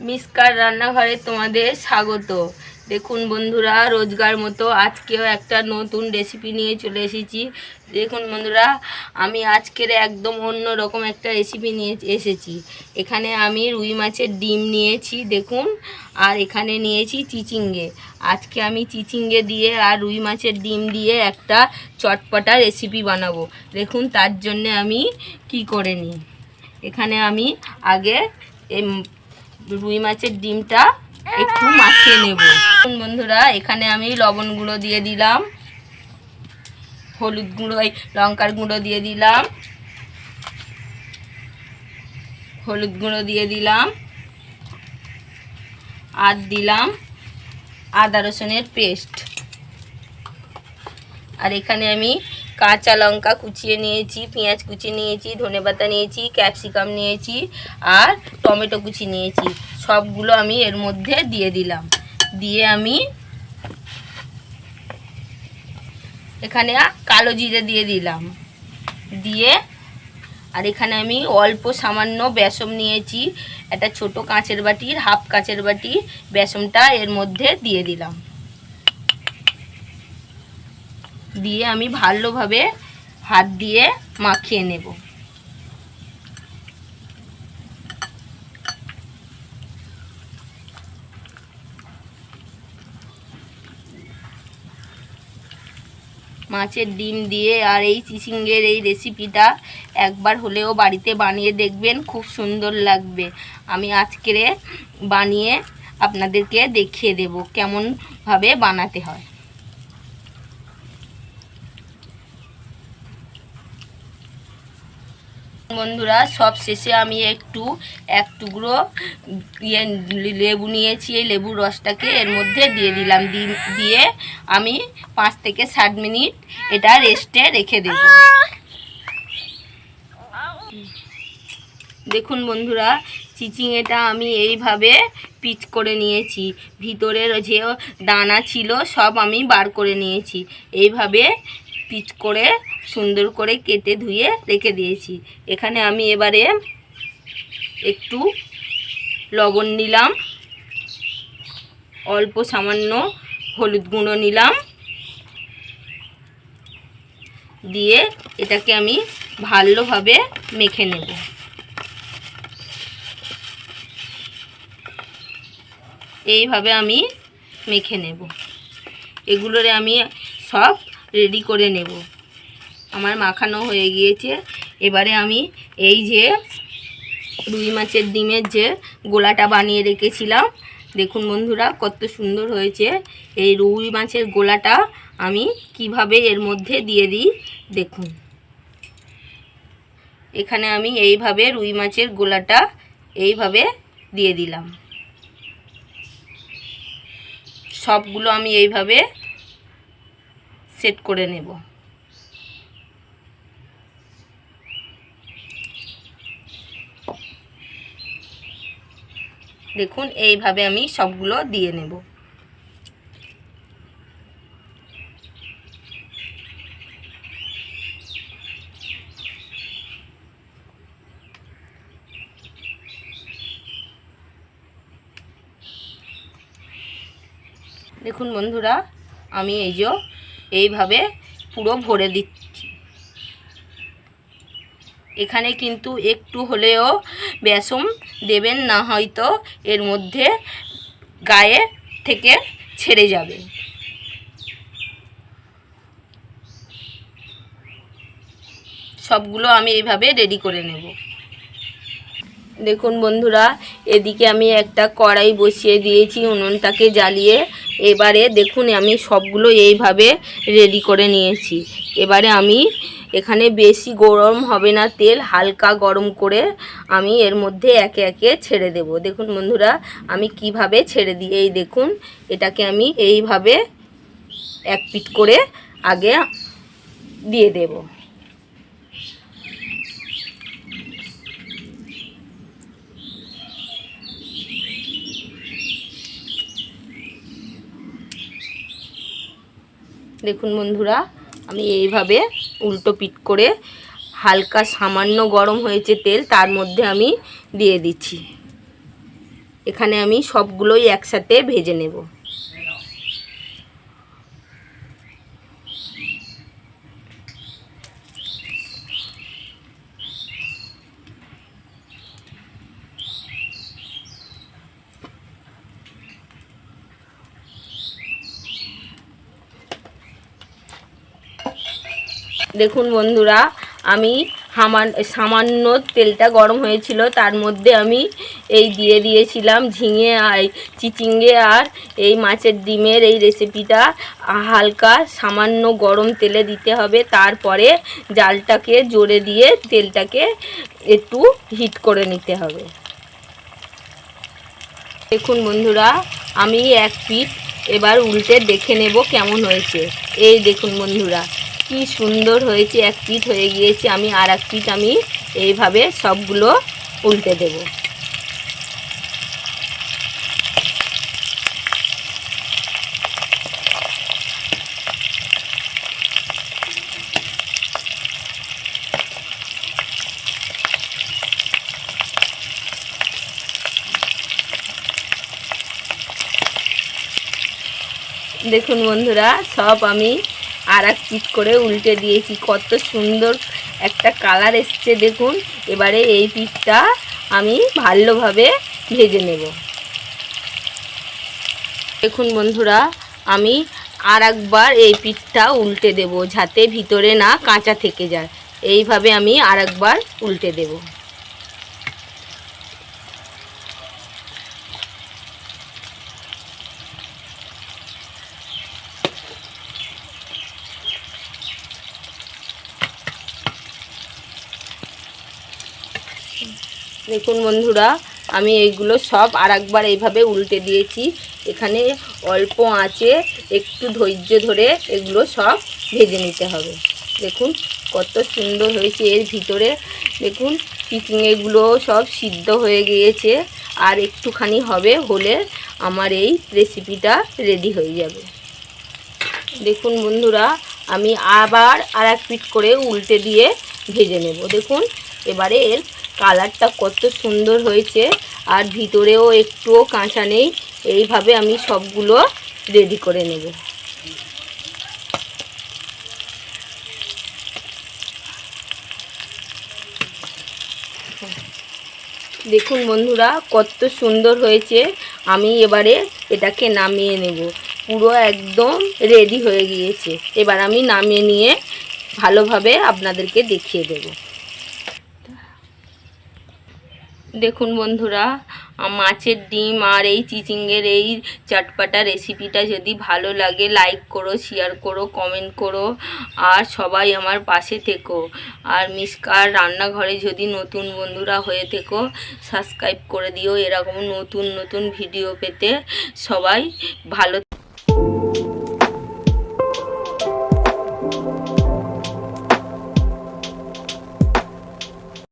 মিসকার রান্নাঘরে তোমাদের স্বাগত। দেখুন বন্ধুরা, রোজগার মতো আজকেও একটা নতুন রেসিপি নিয়ে চলে এসেছি। দেখুন বন্ধুরা, আমি আজকের একদম অন্য রকম একটা রেসিপি নিয়ে এসেছি। এখানে আমি রুই মাছের ডিম নিয়েছি, দেখুন। আর এখানে নিয়েছি চিচিঙ্গে। আজকে আমি চিচিঙ্গে দিয়ে আর রুই মাছের ডিম দিয়ে একটা চটপটা রেসিপি বানাবো। দেখুন তার জন্যে আমি কি করে নিই। এখানে আমি আগে রুই মাছের ডিমটা একটু মাখিয়ে নেব। বন্ধুরা, এখানে আমি লবণ গুঁড়ো দিয়ে দিলাম, হলুদ গুঁড়ো, এই লঙ্কার গুঁড়ো দিয়ে দিলাম, হলুদ গুঁড়ো দিয়ে দিলাম, আর দিলাম আদা রসুনের পেস্ট। আর এখানে আমি কাঁচা লঙ্কা কুচিয়ে নিয়েছি, পেঁয়াজ কুচিয়ে নিয়েছি ধনেপাতা নিয়েছি, ক্যাপসিকাম নিয়েছি আর টমেটো কুচি নিয়েছি। সবগুলো আমি এর মধ্যে দিয়ে দিলাম। দিয়ে আমি এখানে কালো জিরে দিয়ে দিলাম। দিয়ে আর এখানে আমি অল্প সামান্য বেসম নিয়েছি। একটা ছোট কাঁচের বাটির, হাফ কাঁচের বাটি বেসমটা এর মধ্যে দিয়ে দিলাম। দিয়ে আমি ভালোভাবে হাত দিয়ে মাখিয়ে নেব। মাছের ডিম দিয়ে আর এই চিচিঙ্গের এই রেসিপিটা একবার হলেও বাড়িতে বানিয়ে দেখবেন, খুব সুন্দর লাগবে। আমি আজকের বানিয়ে আপনাদেরকে দেখিয়ে দেব কেমনভাবে বানাতে হয়। বন্ধুরা, সব শেষে আমি একটু, এক টুকরো ইয়ে লেবু নিয়েছি, এই লেবুর রসটাকে এর মধ্যে দিয়ে দিলাম। দিয়ে আমি পাঁচ থেকে ষাট মিনিট এটা রেস্টে রেখে দেব। দেখুন বন্ধুরা চিচিংয়েটা আমি এইভাবে পিচ করে নিয়েছি। ভিতরের যে দানা ছিল, সব আমি বার করে নিয়েছি। এইভাবে পিচ করে সুন্দর করে কেটে ধুয়ে রেখে দিয়েছি। এখানে আমি এবারে একটু লবণ নিলাম, অল্প সামান্য হলুদ গুঁড়ো নিলাম, দিয়ে এটাকে আমি ভালোভাবে মেখে নেব। এইভাবে আমি মেখে নেব। এগুলোরে আমি সব রেডি করে নেব। আমার মাখানো হয়ে গিয়েছে। এবারে আমি এই যে রুই মাছের ডিমের যে গোলাটা বানিয়ে রেখেছিলাম, দেখুন বন্ধুরা কত সুন্দর হয়েছে। এই রুই মাছের গোলাটা আমি কীভাবে এর মধ্যে দিয়ে দিই, দেখুন। এখানে আমি এইভাবে রুই মাছের গোলাটা এইভাবে দিয়ে দিলাম। সবগুলো আমি এইভাবে সেট করে নেব। দেখুন, এইভাবে আমি সবগুলো দিয়ে নেব। দেখুন বন্ধুরা, আমি এই যে এইভাবে পুরো ভরে দিচ্ছি। এখানে কিন্তু একটু হলেও বেসম দেবেন, না হয়তো এর মধ্যে গায়ে থেকে ছেড়ে যাবে। সবগুলো আমি এইভাবে রেডি করে নেব। দেখুন বন্ধুরা, এদিকে আমি একটা কড়াই বসিয়ে দিয়েছি উনুনটাকে জ্বালিয়ে। এবারে দেখুন আমি সবগুলো এইভাবে রেডি করে নিয়েছি। এবারে আমি এখানে বেশি গরম হবে না, তেল হালকা গরম করে আমি এর মধ্যে একে একে ছেড়ে দেব। দেখুন বন্ধুরা, আমি কীভাবে ছেড়ে দিই, এই দেখুন, এটাকে আমি এইভাবে এক পিট করে আগে দিয়ে দেবো। দেখুন বন্ধুরা, আমি এইভাবে উল্টো পিট করে হালকা সামান্য গরম হয়েছে তেল, তার মধ্যে আমি দিয়ে দিচ্ছি। এখানে আমি সবগুলোই একসাথে ভেজে নেব। দেখুন বন্ধুরা, আমি হামান, সামান্য তেলটা গরম হয়েছিল, তার মধ্যে আমি এই দিয়ে দিয়েছিলাম ঝিঙে আর চিচিঙ্গে আর এই মাছের ডিমের এই রেসিপিটা হালকা সামান্য গরম তেলে দিতে হবে, তারপরে জালটাকে জোরে দিয়ে তেলটাকে একটু হিট করে নিতে হবে। দেখুন বন্ধুরা, আমি এক পিঠ এবার উল্টে দেখে নেব কেমন হয়েছে। এই দেখুন বন্ধুরা কি সুন্দর হয়েছে, এক পিঠ হয়ে গিয়েছে, আমি আর এক পিঠ আমি এইভাবে সবগুলো উল্টে দেব। দেখুন বন্ধুরা, সব আমি আর এক পিট করে উল্টে দিয়েছি। কত সুন্দর একটা কালার এসছে, দেখুন। এবারে এই পিঠটা আমি ভালোভাবে ভেজে নেব। দেখুন বন্ধুরা, আমি আর একবার এই পিঠটা উল্টে দেব, যাতে ভিতরে না কাঁচা থেকে যায়। এইভাবে আমি আর একবার উল্টে দেবো। দেখুন বন্ধুরা, আমি এইগুলো সব আর একবার এইভাবে উল্টে দিয়েছি। এখানে অল্প আঁচে একটু ধৈর্য ধরে এগুলো সব ভেজে নিতে হবে। দেখুন কত সুন্দর হয়েছে এর ভিতরে। দেখুন চিচিঙেগুলো সব সিদ্ধ হয়ে গিয়েছে। আর একটুখানি হবে হলে আমার এই রেসিপিটা রেডি হয়ে যাবে। দেখুন বন্ধুরা, আমি আবার আর এক পিট করে উল্টে দিয়ে ভেজে নেব। দেখুন, এবারে এর কালারটা কত সুন্দর হয়েছে। আর ভিতরেও একটুও কাঁচা নেই। এইভাবে আমি সবগুলো রেডি করে নেব। দেখুন বন্ধুরা, কত সুন্দর হয়েছে। আমি এবারে এটাকে নামিয়ে নেব। পুরো একদম রেডি হয়ে গিয়েছে। এবার আমি নামিয়ে নিয়ে ভালোভাবে আপনাদেরকে দেখিয়ে দেব। দেখুন বন্ধুরা মাছের ডিম আর এই চিচিঙ্গের এই চটপাটা রেসিপিটা যদি ভালো লাগে লাইক করো শেয়ার করো কমেন্ট করো, আর সবাই আমার পাশে থেকো। আর মিসকার রান্নাঘরে যদি নতুন বন্ধুরা হয়ে থেকো সাবস্ক্রাইব করে দিও। এরকম নতুন নতুন ভিডিও পেতে সবাই ভালো